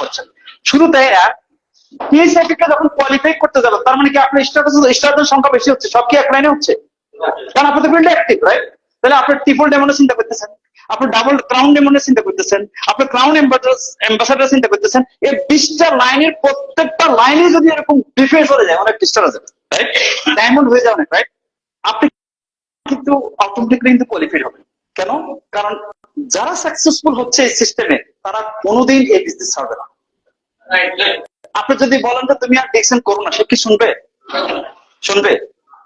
পারছেন শুধু তাই আর টিএসআইপিকে যখন কোয়ালিফাই করতে যাবে, তার মানে কি আপনার স্টার্টার সংখ্যা বেশি হচ্ছে? সব কি এক লাইনে হচ্ছে? কারণ ফিল্ডে অ্যাক্টিভ রাইট তাহলে ট্রিপল চিন্তা করতেছেন, আপনি ডাবল ক্রাউন চিন্তা করতেছেন, আপনি ক্রাউন চিন্তা করতেছেন, এই বিশটা লাইনের প্রত্যেকটা লাইনে যদি এরকম ডিফেন্স হয়ে যায়, অনেক ডিস্টার রাইট ডায়মন্ড হয়ে অনেক রাইট আপনি কিন্তু অটোমেটিকলি কিন্তু কোয়ালিফাইড হবে কেন? কারণ যারা সাকসেসফুল হচ্ছে এই সিস্টেমে তারা কোনোদিন এই বিজনেস ছাড়বে না। আপনি যদি বলেন যে তুমি আর দেখছেন করো না সে কি শুনবে? শুনবে।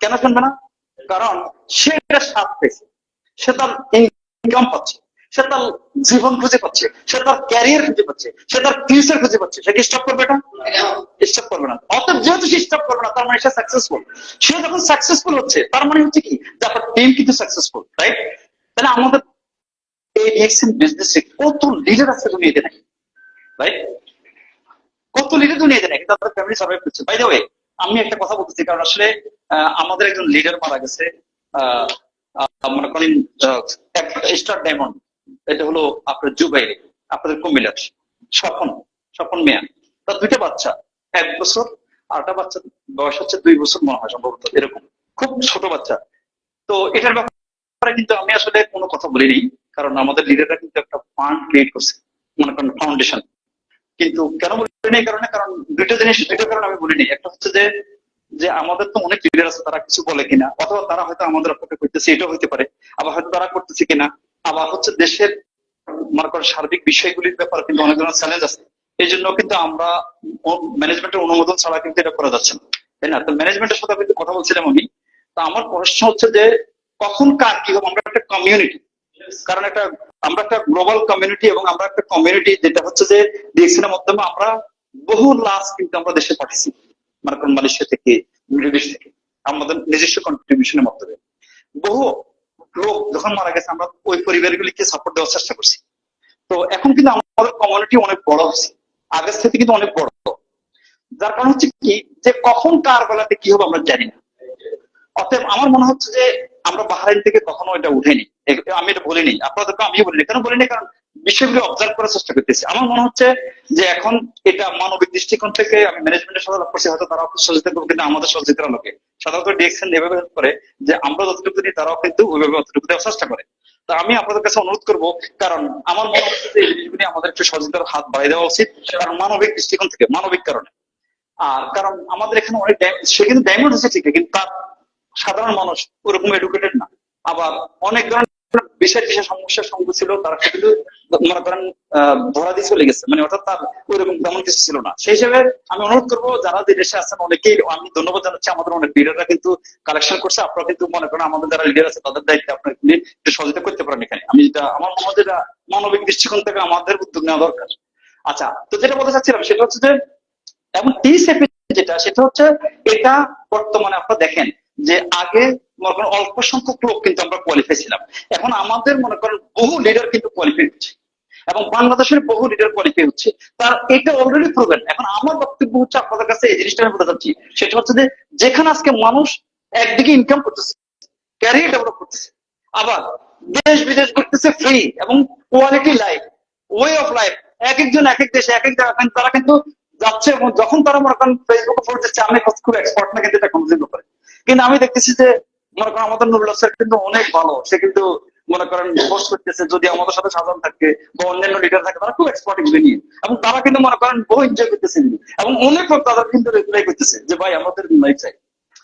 কেন শুনবে না? কারণ সে এটা স্বাদ পেয়েছে। সে তার ইনকাম পাচ্ছে। সে তার জীবন খুঁজে পাচ্ছে। সে তার ক্যারিয়ার খুঁজে পাচ্ছে। সে তার ফিউচার খুঁজে পাচ্ছে। সে কি স্টপ করবে এটা? স্টপ করবে না। অতএব যেহেতু সে স্টপ করবে না, তার মানে সে সাকসেসফুল সে যখন সাকসেসফুল হচ্ছে, তার মানে হচ্ছে কি? যে আপনার টিম কিন্তু সাকসেসফুল রাইট তাহলে আমাদের এই বিজনেসে কত লিডার আছে দুনিয়াতে নাই রাইট কত লিডার দুনিয়াতে নাই, কিন্তু আপনার ফ্যামিলি সার্ভাইভ করছে। বাই দ্য ওয়ে আমি একটা কথা বলতেছি, কারণ আসলে আমাদের একজন লিডার মারা গেছে মনে করেন স্টার ডায়মন্ড এটা হলো আপনার জুবাই আপনাদের কুমিল্লার, স্বপন স্বপন মেয়া। তার দুইটা বাচ্চা, এক বছর আরটা বাচ্চা বয়স হচ্ছে দুই বছর মনে হয় সম্ভবত, এরকম। খুব ছোট বাচ্চা। তো এটার ব্যাপারে কিন্তু আমি আসলে কোনো কথা বলিনি, কারণ আমাদের লিডাররা কিন্তু একটা ফান্ড ক্রিয়েট করছে, মনে করেন ফাউন্ডেশন কিন্তু কেন বলিনি? এই কারণে, কারণ দুইটা জিনিস, দুইটা কারণ আমি বলিনি। একটা হচ্ছে যে যে আমাদের তো অনেক লিডার আছে, তারা কিছু বলে কিনা, অথবা তারা হয়তো আমাদের অপেক্ষা করতেছে, এটাও হতে পারে। আবার হয়তো তারা করতেছে কিনা। আবার হচ্ছে দেশের, মনে করেন, সার্বিক বিষয়গুলির ব্যাপারে কিন্তু অনেক ধরনের চ্যালেঞ্জ আছে। এই জন্য কিন্তু আমরা ম্যানেজমেন্টের অনুমোদন ছাড়া কিন্তু এটা করা যাচ্ছে না। তাই না? তো ম্যানেজমেন্টের সাথে কিন্তু কথা বলছিলাম আমি। তো আমার প্রশ্ন হচ্ছে যে, কখন কার কি হবে? আমরা একটা কমিউনিটি কারণ একটা, আমরা একটা গ্লোবাল কমিউনিটি এবং আমরা একটা কমিউনিটি যেটা হচ্ছে যে ডিএক্সিনের মাধ্যমে আমরা বহু লাশ কিন্তু আমরা দেশে পাঠিয়েছি মানে মালয়েশিয়া থেকে বিদেশ থেকে, আমাদের নিজস্ব কন্ট্রিবিউশনের মাধ্যমে। বহু লোক যখন মারা গেছে, আমরা ওই পরিবারগুলিকে সাপোর্ট দেওয়ার চেষ্টা করছি। তো এখন কিন্তু আমাদের কমিউনিটি অনেক বড় হচ্ছে আগের থেকে কিন্তু অনেক বড়। যার কারণ হচ্ছে কি, যে কখন কার বেলাতে কি হবে আমরা জানি না। অতএব আমার মনে হচ্ছে যে আমরা বাহারাইন থেকে কখনো এটা উঠেনি। আমি এটা বলিনি। আপনাদেরকে আমি বলিনি। কেন বলিনি? কারণ বিষয়গুলো অবজার্ভ করার চেষ্টা করতেছি। আমার মনে হচ্ছে যে এখন এটা মানবিক দৃষ্টিকোণ থেকে আমি ম্যানেজমেন্টের সাথে আলাপ করছি, হয়তো তারাও খুব সচেতন করবে, কিন্তু আমাদের সচেতন লোকে। সাধারণত ডিএকশন এভাবে help করে যে আমরা যতটুকু দিই তারাও কিন্তু ওইভাবে অতটুকু দেওয়ার চেষ্টা করে। তো আমি আপনাদের কাছে অনুরোধ করব, কারণ আমার মনে হচ্ছে যে এই জিনিসগুলি আমাদের একটু সচেতন হাত বাড়িয়ে দেওয়া উচিত, কারণ মানবিক দৃষ্টিকোণ থেকে, মানবিক কারণে। আর কারণ আমাদের এখানে অনেক সে কিন্তু ডায়মন্ড হচ্ছে ঠিক, কিন্তু তার সাধারণ মানুষ ওরকম এডুকেটেড না। আবার অনেক ধরনের বিশেষ বিশেষ সমস্যার সম্মুখীন ছিল, তারা কিন্তু মনে করেন ধরা দিয়ে চলে গেছে। মানে অর্থাৎ তার ওইরকম তেমন কিছু ছিল না। সেই হিসেবে আমি অনুরোধ করব, যারা যে দেশে আছেন অনেকেই, আমি ধন্যবাদ জানাচ্ছি। আমাদের অনেক লিডাররা কিন্তু কালেকশন করছে। আপনারা কিন্তু মনে করেন, আমাদের যারা লিডার আছে, তাদের দায়িত্বে আপনার একটু সহযোগিতা করতে পারেন এখানে। আমি যেটা, আমার যেটা মানবিক দৃষ্টিকোণ থেকে আমাদের উদ্যোগ নেওয়া দরকার। আচ্ছা তো যেটা বলতে চাচ্ছিলাম, সেটা হচ্ছে যে, এবং টিসিপি যেটা, সেটা হচ্ছে এটা বর্তমানে আপনারা দেখেন যে আগে মনে করেন অল্প সংখ্যক লোক কিন্তু আমরা কোয়ালিফাই ছিলাম। এখন আমাদের মনে করেন বহু লিডার কিন্তু কোয়ালিফাই হচ্ছে। এবং বাংলাদেশের বহু লিডার কোয়ালিফাই হচ্ছে। তার এটা অলরেডি প্রুভেন এখন আমার বক্তব্য হচ্ছে আপনাদের কাছে এই জিনিসটা আমি বলতে চাচ্ছি। সেটা হচ্ছে যে যেখানে আজকে মানুষ একদিকে ইনকাম করতেছে ক্যারিয়ার ডেভেলপ করতেছে, আবার দেশ বিদেশ করতেছে ফ্রি এবং quality life way of life এক একজন এক এক দেশে এক এক জায়গা তারা কিন্তু যাচ্ছে এবং যখন তারা মনে করেন ফেসবুকে ফোন দিচ্ছে আমি খুব এক্সপার্ট না কিন্তু এটা করে কিন্তু আমি দেখতেছি যে, মনে করেন আমাদের নুরুল্লাহ স্যার কিন্তু অনেক ভালো। সে কিন্তু মনে করেন পোস্ট করতেছে, যদি আমাদের সাথে সাধারণ থাকে বা অন্যান্য লিডার থাকে, তারা খুব এক্সপার্ট এগুলো নিয়ে এবং তারা কিন্তু মনে করেন বহু এনজয় করতেছে এবং অনেক লোক তাদের কিন্তু রিপ্লাই করতেছে যে, ভাই, আমাদের লাইফ চাই।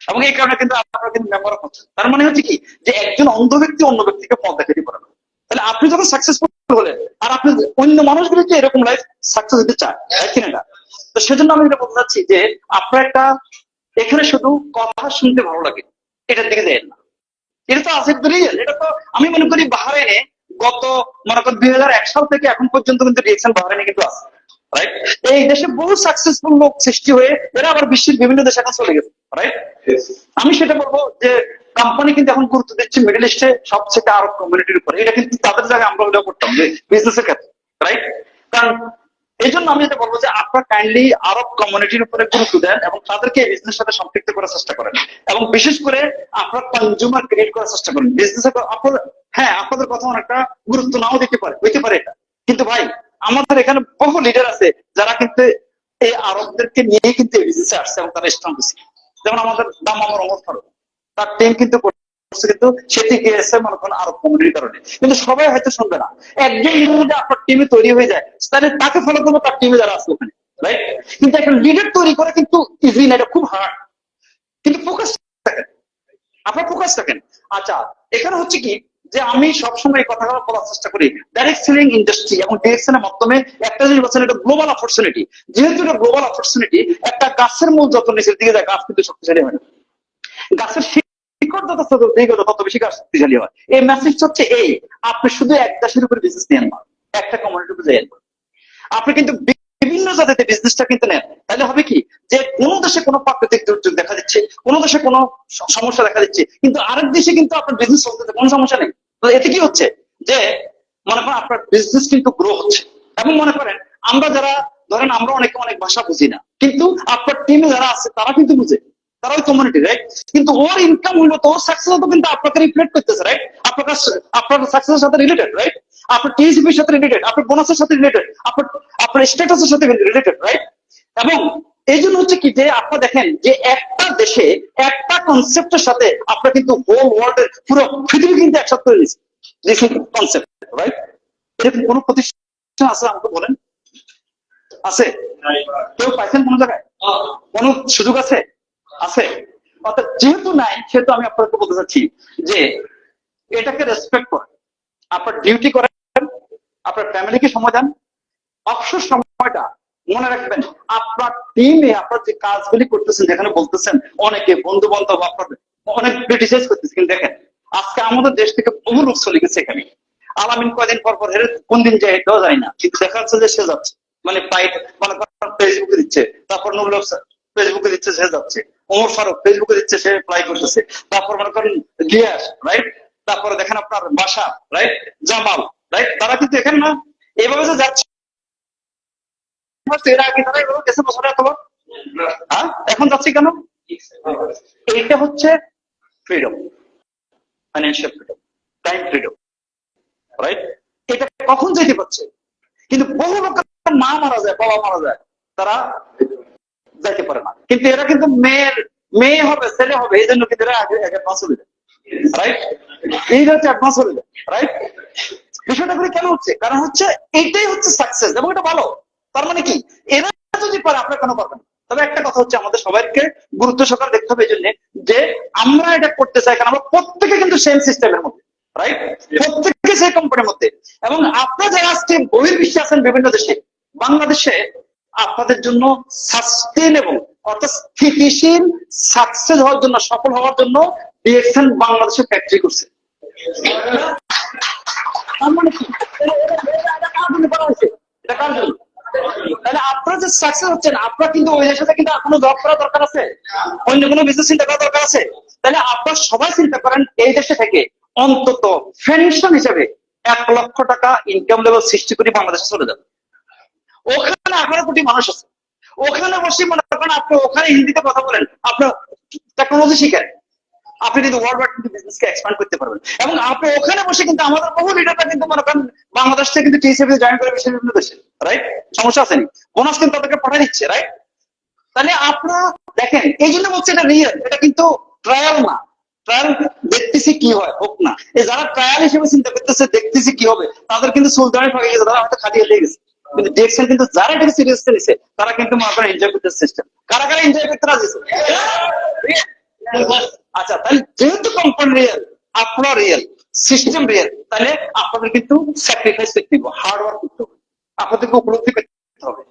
এবং এই কারণে কিন্তু আপনারা কিন্তু মেম্বার হচ্ছেন। তার মানে হচ্ছে কি যে, একজন অন্ধ ব্যক্তি অন্য ব্যক্তিকে পথ দেখাতে পারে না। তাহলে আপনি যখন সাকসেসফুল হলেন, আর আপনি অন্য মানুষগুলোকে এরকম লাইফ সাকসেস হতে চায় তাই কিনা না? তো সেজন্য আমি এটা বলতে চাচ্ছি যে, আপনার একটা এখানে শুধু কথা শুনতে ভালো লাগে এটার দিকে দেন না এটা তো আছে রিয়েল এটা তো আমি মনে করি বাহারাইনে গত মনে করেন দুই হাজার এক সাল থেকে এখন পর্যন্ত কিন্তু রিয়েকশন বাহারাইনে কিন্তু আছে রাইট এই দেশে বহু সাকসেসফুল লোক সৃষ্টি হয়ে এরা আবার বিশ্বের বিভিন্ন দেশে এখন চলে গেছে রাইট আমি সেটা বলব যে কোম্পানি কিন্তু এখন গুরুত্ব দিচ্ছে মিডল ইস্টে সবচেয়ে আরব কমিউনিটির উপরে। এটা কিন্তু তাদের জায়গায় আমরা ওটা করতাম যে বিজনেসের ক্ষেত্রে রাইট কারণ এই জন্য আমি যেটা বলব যে আপনারা কাইন্ডলি আরব কমিউনিটির উপরে গুরুত্ব দেন এবং তাদেরকে এই বিজনেস সাথে সম্পৃক্ত করার চেষ্টা করেন। এবং বিশেষ করে আপনারা কনজিউমার ক্রিয়েট করার চেষ্টা করেন। বিজনেস হ্যাঁ আপনাদের কথা অনেকটা গুরুত্ব নাও দিতে পারে হইতে পারে এটা। কিন্তু ভাই, আমাদের এখানে বহু লিডার আছে যারা কিন্তু এই আরবদেরকে নিয়ে কিন্তু এই বিজনেসে আসছে এবং তারা স্ট্রং যেমন আমাদের দাম আমার অমর ফারুক। তার টিম কিন্তু কিন্তু সেটি গিয়েছে, মনে করেন আরব কমিউনিটির কারণে কিন্তু সবাই হয়তো শুনবে না। একজন যদি আপনার টিমে তৈরি হয়ে যায়, তাহলে তাকে ফলো করব তার টিমে যারা আছে ওখানে রাইট কিন্তু একটা লিডার তৈরি করে কিন্তু ইজি না, এটা খুব হার্ড কিন্তু ফোকাস থাকেন আপনার ফোকাস থাকেন আচ্ছা এখানে হচ্ছে কি, যে আমি সবসময় এই কথাগুলো বলার চেষ্টা করি ডাইরেক্ট সেলিং ইন্ডাস্ট্রি এবং ডিরেকশনের মাধ্যমে একটা জিনিস বলছেন, এটা গ্লোবাল অপরচুনিটি যেহেতু এটা গ্লোবাল অপরচুনিটি একটা গাছের মূল যত নিচের দিকে যায়, গাছ কিন্তু শক্তিশালী হয় না। গাছের ছোট তত বেশি শক্তিশালী হয় এই মেসেজ হচ্ছে এই, আপনি শুধু এক দেশের উপর বিজনেস নিয়েন না একটা কমিউনিটির উপর যাইয়েন না আপনি কিন্তু বিভিন্ন জাতিতে বিজনেসটা কিন্তু নেন। তাহলে হবে কি? যে কোন দেশে কোনো প্রাকৃতিক দুর্যোগ দেখা দিচ্ছে, কোন দেশে কোনো সমস্যা দেখা দিচ্ছে, কিন্তু আরেক দেশে কিন্তু আপনার বিজনেস কোনো সমস্যা নেই। তো এতে কি হচ্ছে? যে মনে করেন আপনার বিজনেস কিন্তু গ্রো হচ্ছে। এবং মনে করেন, আমরা যারা, ধরেন আমরা অনেকে অনেক ভাষা বুঝি না, কিন্তু আপনার টিমে যারা আছে, তারা কিন্তু বুঝে। তারা ওই কমিউনিটি রাইট কিন্তু ওর ইনকাম হলো তো ওর সাকসেস তো কিন্তু আপনাকে রিফ্লেক্ট করতেছে রাইট আপনার আপনার সাকসেসের সাথে রিলেটেড রাইট আপনার টিএসিপির সাথে রিলেটেড আপনার বোনাসের সাথে রিলেটেড আপনার আপনার স্ট্যাটাসের সাথে রিলেটেড রাইট এবং এই জন্য হচ্ছে কি যে আপনারা দেখেন যে একটা দেশে একটা কনসেপ্টের সাথে আপনার কিন্তু হোল ওয়ার্ল্ডের পুরো পৃথিবী কিন্তু একসাথে তৈরি কনসেপ্ট রাইট এরকম কোন প্রতিষ্ঠান আছে আমাকে বলেন? আছে? কেউ পাইছেন কোন জায়গায়? কোন সুযোগ আছে? আছে? অর্থাৎ যেহেতু নাই, সেহেতু আমি আপনাকে বলতে চাচ্ছি যে এটাকে রেসপেক্ট করেন। আপনার ডিউটি করেন, আপনার ফ্যামিলিকে সময় দেন, অবসর সময়টা মনে রাখবেন, আপনার টিমে আপনার যে কাজগুলি করতেছেন, যেখানে বলতেছেন, অনেকে বন্ধু বান্ধব আপনার, অনেক ক্রিটিসাইজ করতেছে, কিন্তু দেখেন, আজকে আমাদের দেশ থেকে বহু লোক চলে গেছে এখানে। আলামিন কয়দিন পর পর হেরে, কোন দিন যায় এটাও যায় না, কিন্তু দেখা যাচ্ছে যে সে যাচ্ছে। মানে প্রায় মনে ফেসবুকে দিচ্ছে, তারপর নুরুল ফেসবুকে দিচ্ছে, সে যাচ্ছে। ওমর ফারুক ফেসবুকে দিচ্ছে সে প্লাই করতেছে। তারপর মনে করেন গিয়াস রাইট তারপরে দেখেন আপনার বাসা রাইট জামাল রাইট তারা কিন্তু এখানে না এইভাবে যে যাচ্ছে। এর আগে তারা এভাবে গেছে বছরে এতবার হ্যাঁ? এখন যাচ্ছে কেন? এইটা হচ্ছে freedom financial freedom time freedom right এটা কখন যেতে পারছে? কিন্তু বহু লোক মা মারা যায় বাবা মারা যায়। তারা যাইতে পারে না। কিন্তু এরা কিন্তু মেয়ের, মেয়ে হবে, ছেলে হবে এই জন্য কিন্তু এরা আগে মানে তবে একটা কথা হচ্ছে আমাদের সবাইকে গুরুত্ব সহকারে দেখতে হবে এই জন্য যে আমরা এটা করতে চাই, কারণ আমরা প্রত্যেকে কিন্তু সেম সিস্টেমের মধ্যে। রাইট প্রত্যেকে সেই কোম্পানির মধ্যে। এবং আপনারা যারা আজকে বহির্বিশ্বে আছেন বিভিন্ন দেশে, বাংলাদেশে আপনাদের জন্য সাস্টেনেবল অর্থাৎ স্থিতিশীল সাকসেস হওয়ার জন্য, সফল হওয়ার জন্য ডিএক্সএন বাংলাদেশে ফ্যাক্টরি করছে। মানে? তাহলে আপনারা যে সাকসেস হচ্ছেন, আপনারা কিন্তু ওই দেশে থেকে কিন্তু কোনো জব করা দরকার আছে? অন্য কোনো বিজনেস চিন্তা করা দরকার আছে? তাহলে আপনারা সবাই চিন্তা করেন, এই দেশে থেকে অন্তত পেনশন হিসেবে এক লক্ষ টাকা ইনকাম লেভেল সৃষ্টি করে বাংলাদেশে চলে যাবে। ওখানে আঠারো কোটি মানুষ আছে ওখানে বসে মনে করেন আপনি ওখানে হিন্দিতে কথা বলেন, আপনার টেকনোলজি শিখেন। আপনি কিন্তু ওয়ার্ল্ড ওয়াইড কিন্তু বিজনেসকে এক্সপ্যান্ড করতে পারবেন। এবং আপনি ওখানে বসে কিন্তু আমাদের বহু লিডাররা কিন্তু মনে করেন বাংলাদেশ থেকে কিন্তু টিএসএফ জয়েন করে বিশ্বের বিভিন্ন দেশে রাইট সমস্যা আসেনি বোনাস কিন্তু তাদেরকে পাঠিয়ে দিচ্ছে রাইট তাহলে আপনারা দেখেন, এই জন্য বলছে এটা রিয়েল এটা কিন্তু ট্রায়াল না। ট্রায়াল দেখতেছি কি হয়, হোক না। এই যারা ট্রায়াল হিসেবে চিন্তা করতেছে, দেখতেছি কি হবে, তাদের কিন্তু সুলতানের ফাঁকে গেছে তারা হয়তো খাটিয়ে দিয়ে গেছে। কিন্তু দেখছেন কিন্তু যারা এটাকে সিরিয়াস নিছে তারা কিন্তু এনজয় করতে সিস্টেম কারা। কারা এনজয় করতে রাজি আচ্ছা তাহলে যেহেতু রিয়েল আপনার রিয়েল সিস্টেম রিয়েল তাহলে আপনাদের কিন্তু স্যাক্রিফাইস করতে হবে করতে হবে। আপনাদেরকে উপলব্ধি করতে হবে।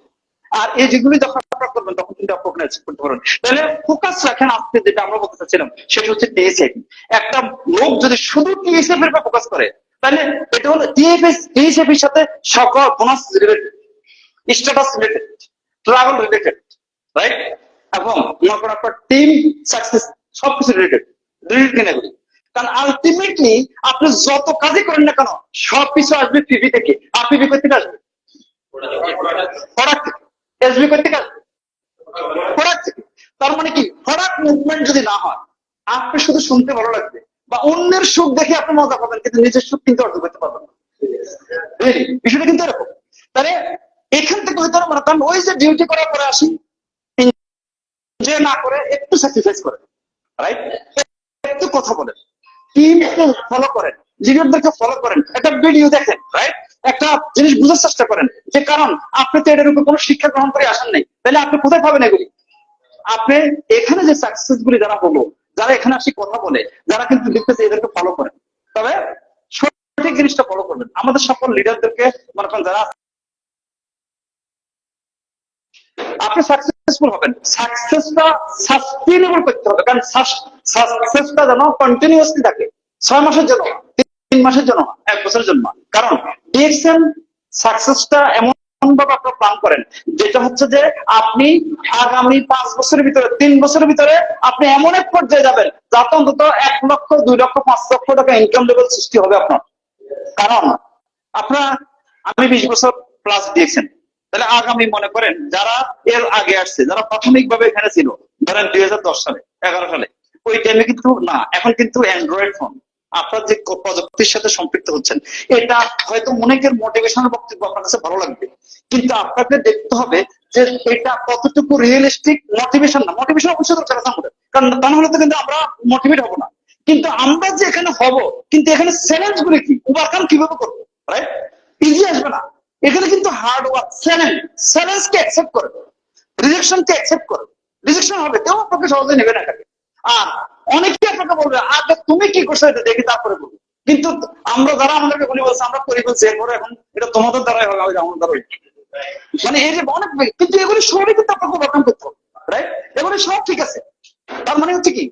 আর এই যেগুলি যখন আপনারা করবেন, তখন কিন্তু আপনার করতে তাহলে ফোকাস রাখেন আজকে যেটা আমরা বলতে চাচ্ছিলাম, সেটা হচ্ছে টিএসএফ একটা লোক যদি শুধু টিএসএফ এর উপর ফোকাস করে তাহলে এটা হলো টিএফএস টিএসএফ এর সাথে সকল bonus related status related travel related right এবং মনে করেন আপনার টিম সাকসেস সবকিছু রিলেটেড রিলেটেড কিনা কারণ আলটিমেটলি আপনি যত কাজই করেন না কেন সব কিছু আসবে পিভি থেকে, আর পিভি থেকে আসবে? এসবি করতে কাজ প্রোডাক্ট তার মানে কি প্রোডাক্ট মুভমেন্ট যদি না হয়, আপনি শুধু শুনতে ভালো লাগবে। বা অন্যের সুখ দেখে আপনি মজা পাবেন, কিন্তু নিজের সুখ কিন্তু অর্জন করতে পারবেন বিষয়টা কিন্তু এরকম। তাহলে এখান থেকে হয়তো মনে করেন ওই যে ডিউটি করার পরে আসি যে না করে একটু স্যাক্রিফাইস করে রাইট একটু কথা বলেন। টিমকে ফলো করেন লিডারদেরকে ফলো করেন। একটা ভিডিও দেখেন রাইট একটা জিনিস বুঝার চেষ্টা করেন যে, কারণ আপনি তো এটার উপর কোনো শিক্ষা গ্রহণ করে আসেন নাই। তাহলে আপনি কোথায় পাবেন এগুলি? আপনি এখানে যে সাকসেস গুলি যারা হলো যারা এখানে আসি কথা বলে, যারা কিন্তু দেখতেছে এদেরকে ফলো করেন তবে সঠিক জিনিসটা ফলো করবেন। আমাদের সকল লিডারদেরকে মনে করেন যারা আপনি সাকসেসফুল হবেন। সাকসেসটা সাস্টেনেবল করতে হবে। কারণ সাকসেসটা যেন কন্টিনিউয়াসলি থাকে। ছয় মাসের জন্য, তিন মাসের জন্য, এক বছরের জন্য। কারণ ডিএক্সএম সাকসেসটা এমন ভাবে আপনার প্ল্যান করেন। যেটা হচ্ছে যে আপনি আগামী পাঁচ বছরের ভিতরে, তিন বছরের ভিতরে আপনি এমন এক পর্যায়ে যাবেন যাতে অন্তত এক লক্ষ, দুই লক্ষ, পাঁচ লক্ষ টাকা ইনকাম লেভেল সৃষ্টি হবে আপনার। কারণ আপনার, আমি বিশ বছর প্লাস দিয়েছেন। তাহলে আগামী মনে করেন যারা এর আগে আসছে, যারা প্রাথমিকভাবে এখানে ছিল, ধরেন দুই হাজার দশ সালে, এগারো সালে, ওই টাইমে কিন্তু না, এখন কিন্তু অ্যান্ড্রয়েড ফোন আপনার যে প্রযুক্তির সাথে সম্পৃক্ত হচ্ছেন, এটা হয়তো অনেকের মোটিভেশনাল বক্তব্য আপনার কাছে ভালো লাগবে। কিন্তু আপনাকে দেখতে হবে যে এটা কতটুকু রিয়েলিস্টিক মোটিভেশন না। মোটিভেশন অবশ্যই দরকার আছে আমাদের। কারণ তা নাহলে তো কিন্তু আমরা মোটিভেট হব না। কিন্তু আমরা যে এখানে হব, কিন্তু এখানে চ্যালেঞ্জ গুলি কি? ওভারকাম কীভাবে করব? রাইট ইজি আসবে না। এখানে কিন্তু হার্ড ওয়ার্ক চ্যালেঞ্জ চ্যালেঞ্জ কে অ্যাকসেপ্ট করবে রিজেকশন কে অ্যাকসেপ্ট করবে রিজেকশন হবে, কেউ আপনাকে সহজে নেবে না আর অনেকে আপনাকে বলবে আগে তুমি কি করছ এটা দেখি তারপরে বলব। কিন্তু আমরা যারা আমাদেরকে বলি বলছে, আমরা করে বলছি, এরপরে এখন এটা তোমাদের দ্বারাই হবে আমাদের দ্বারাই মানে এই যে অনেক কিন্তু এগুলি সবই কিন্তু আপনাকে ওভারকাম করতে হবে রাইট এগুলি সব ঠিক আছে। তার মানে হচ্ছে কি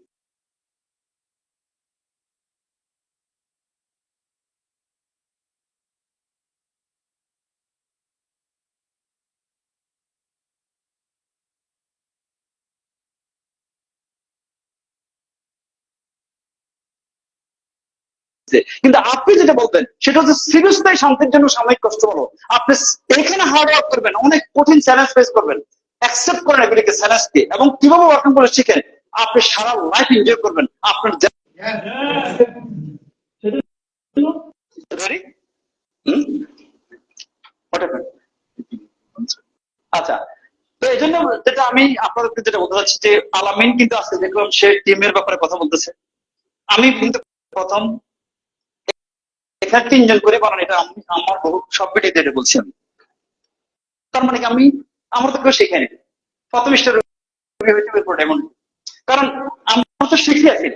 হচ্ছে। কিন্তু আপনি যেটা বলবেন, সেটা হচ্ছে সিরিয়াসলি শান্তির জন্য সাময়িক কষ্ট বলো আপনি এখানে হার্ড ওয়ার্ক করবেন, অনেক কঠিন চ্যালেঞ্জ ফেস করবেন। অ্যাকসেপ্ট করেন এগুলিকে চ্যালেঞ্জকে এবং কীভাবে ওয়ার্কিং করে শিখেন। আপনি সারা লাইফ এনজয় করবেন। আপনার আচ্ছা তো এই জন্য যেটা আমি আপনাদেরকে যেটা বলতে চাচ্ছি যে, আলামিন কিন্তু আজকে দেখলাম সে টিমের ব্যাপারে কথা বলতেছে। আমি কিন্তু প্রথম এখানে তিনজন করে বানান এটা আমি- আমার বহু, সব ভিডিওতে বলছি আমি। তার মানে আমি, আমার তো কেউ শেখায়নি। প্রথম কারণ আমরা তো শিখে আছি।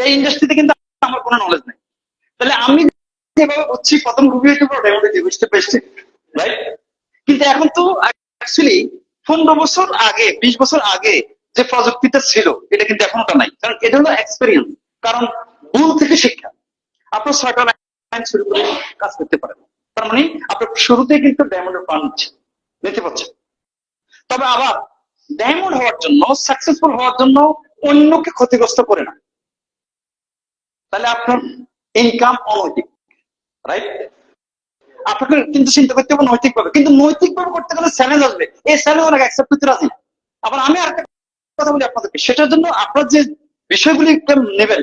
এই ইন্ডাস্ট্রিতে কিন্তু আমার কোনো নলেজ নেই। তাহলে আমি যেভাবে বুঝছি, প্রথম রুবি হইতে পারো ডায়মন্ড হইতে বুঝতে পেরেছি রাইট কিন্তু এখন তো অ্যাকচুয়ালি পনেরো বছর আগে, বিশ বছর আগে যে প্রযুক্তিটা ছিল, এটা কিন্তু এখন ওটা নাই। কারণ এটা হলো এক্সপেরিয়েন্স কারণ ভুল থেকে শিক্ষা। আপনার ছয়টা লাইন শুরু করে কাজ করতে পারেন তার মানে আপনার শুরুতেই কিন্তু ডায়মন্ডের নিচ্ছে নিতে পারছেন তবে আবার ডায়মন্ড হওয়ার জন্য সাকসেসফুল হওয়ার জন্য অন্যকে ক্ষতিগ্রস্ত করে না। তাহলে আপনার ইনকাম অনৈতিক রাইট আপনাকে কিন্তু চিন্তা করতে হবে নৈতিক ভাবে কিন্তু নৈতিক ভাবে করতে গেলে চ্যালেঞ্জ আসবে। এই চ্যালেঞ্জ অনেক অ্যাকসেপ্ট করতে রাজি আবার আমি আরেকটা কথা বলি আপনাদেরকে। সেটার জন্য আপনার যে বিষয়গুলি নেবেন